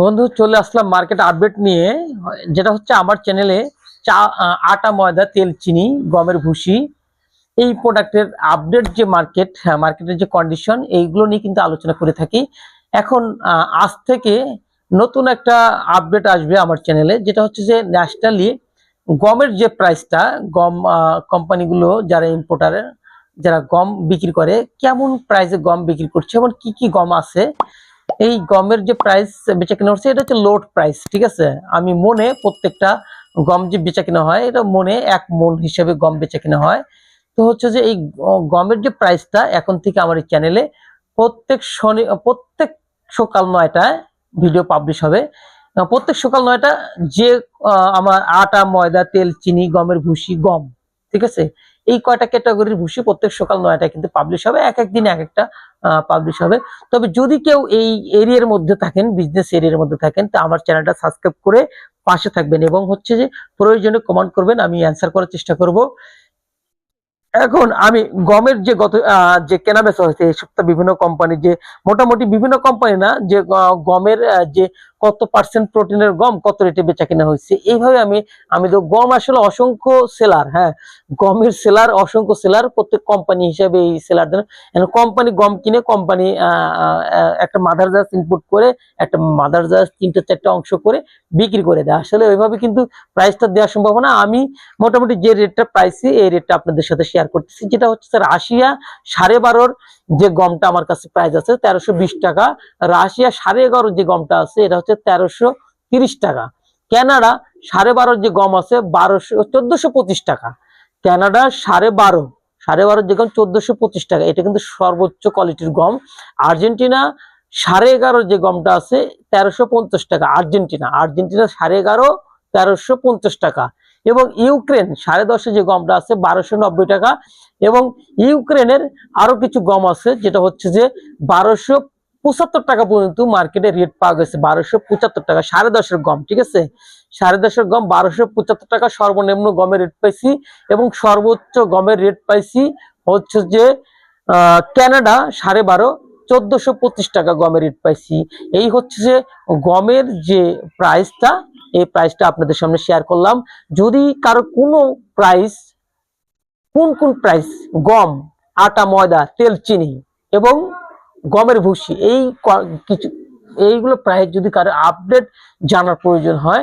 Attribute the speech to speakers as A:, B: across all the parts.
A: বন্ধু, চলে আসলাম market update নিয়ে। যেটা হচ্ছে আমার চ্যানেলে চা আটা, ময়দা, তেল, চিনি, গমের ভুসি। এই প্রোডাক্টের আপডেট যে মার্কেট মার্কেটের যে কন্ডিশন এইগুলো নিয়ে কিন্তু আলোচনা করে থাকি। এখন আজ থেকে নতুন একটা আপডেট আসবে আমার চ্যানেলে যেটা হচ্ছে যে ন্যাশনালি গমের যে প্রাইসটা গম কোম্পানিগুলো যারা ইম্পোর্টারের যারা গম বিক্রি করে, কেমন প্রাইসে গম বিক্রি করছে এবং কি কি গম আছে এই গমের যে প্রাইস বেচা কেনা হচ্ছে, এটা হচ্ছে লোড প্রাইস ঠিক আছে? আমি মনে প্রত্যেকটা গম যে বেচা কেনা হয়, এটা মনে এক মন হিসেবে গম বেচা কেনা হয়। তো হচ্ছে যে এই গমের যে প্রাইসটা এখন থেকে আমার এই চ্যানেলে প্রত্যেক শনি, প্রত্যেক সকাল নয়টায় ভিডিও পাবলিশ হবে। প্রত্যেক সকাল নয়টা যে আমার আটা, ময়দা, তেল, চিনি, গমের ভুসি, গম, ঠিক আছে? এই কয়টা ক্যাটাগরির ভুসি প্রত্যেক সকাল নয়টায় কিন্তু পাবলিশ হবে, এক এক দিন এক একটা পাবলিশ হবে। তবে যদি কেউ এই এরিয়ার মধ্যে থাকেন বিজনেস এরিয়ার মধ্যে থাকেন, তো আমার চ্যানেলটা সাবস্ক্রাইব করে পাশে থাকবেন এবং হচ্ছে যে প্রয়োজনে কমেন্ট করবেন, আমি অ্যান্সার করার চেষ্টা করব। এখন আমি গমের যে গত যে কেনা বেচা হয়েছে, এই সপ্তাহে বিভিন্ন কোম্পানি যে, মোটামুটি বিভিন্ন কোম্পানি না, যে গমের যে কত পার্সেন্ট প্রোটিনের গম, কত রেটে বেচা কেনা হয়েছে? এইভাবে আমি আমি তো গম আসলে অসংখ্য সেলার হ্যাঁ? গমের সেলার অসংখ্য সেলার প্রত্যেক কোম্পানি হিসেবে এই সেলার কোম্পানি গম কিনে কোম্পানি একটা মাদার জাহাজ ইনপুট করে, একটা মাদার জাহাজ তিনটা, চারটা অংশ করে বিক্রি করে দেয়। আসলে ওইভাবে কিন্তু প্রাইসটা দেওয়া সম্ভব না আমি মোটামুটি যে রেটটা পাইছি, এই রেটটা আপনাদের সাথে শেয়ার করতেছি, যেটা হচ্ছে রাশিয়া সাড়ে বারোর যে গমটা আমার কাছে প্রাইস আছে, তেরোশো টাকা। রাশিয়া সাড়ে এগারোর যে গমটা আছে, এটা হচ্ছে তেরোশো টাকা। কানাডা সাড়ে বারোর যে গম আছে, বারোশো, চোদ্দশো টাকা। কানাডা সাড়ে বারো, সাড়ে বারোর যে গম, চোদ্দশো পঁচিশ টাকা। এটা কিন্তু সর্বোচ্চ কোয়ালিটির গম। আর্জেন্টিনা সাড়ে এগারোর যে গমটা আছে, তেরোশো টাকা। আর্জেন্টিনা আর্জেন্টিনা সাড়ে এগারো, তেরোশো টাকা। এবং ইউক্রেন সাড়ে দশে যে গমটা আছে, বারোশো নব্বই টাকা। এবং ইউক্রেনের আরও কিছু গম আছে, যেটা হচ্ছে যে বারোশো পঁচাত্তর টাকা পর্যন্ত মার্কেটে রেট পাওয়া গেছে, বারোশো পঁচাত্তর টাকা, সাড়ে দশের গম, ঠিক আছে? সাড়ে দশের গম, বারোশো পঁচাত্তর টাকা সর্বনিম্ন গমের রেট পাইছি এবং সর্বোচ্চ গমের রেট পাইছি হচ্ছে যে কানাডা সাড়ে বারো, চোদ্দশো পঁচিশ টাকা গমের রেট পাইছি। এই হচ্ছে যে গমের যে প্রাইসটা এই প্রাইসটা আপনাদের সামনে শেয়ার করলাম। যদি কারও কোনো প্রাইস কোন কোন প্রাইস গম, আটা, ময়দা, তেল, চিনি এবং গমের ভুসি, এই কিছু, এইগুলো প্রাইস যদি কারও আপডেট জানার প্রয়োজন হয়,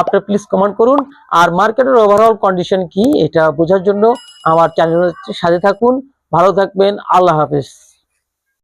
A: আপনারা প্লিজ কমেন্ট করুন। আর মার্কেটের ওভারঅল কন্ডিশন কি, এটা বোঝার জন্য আমার চ্যানেলের সাথে থাকুন। ভালো থাকবেন, আল্লাহ হাফেজ।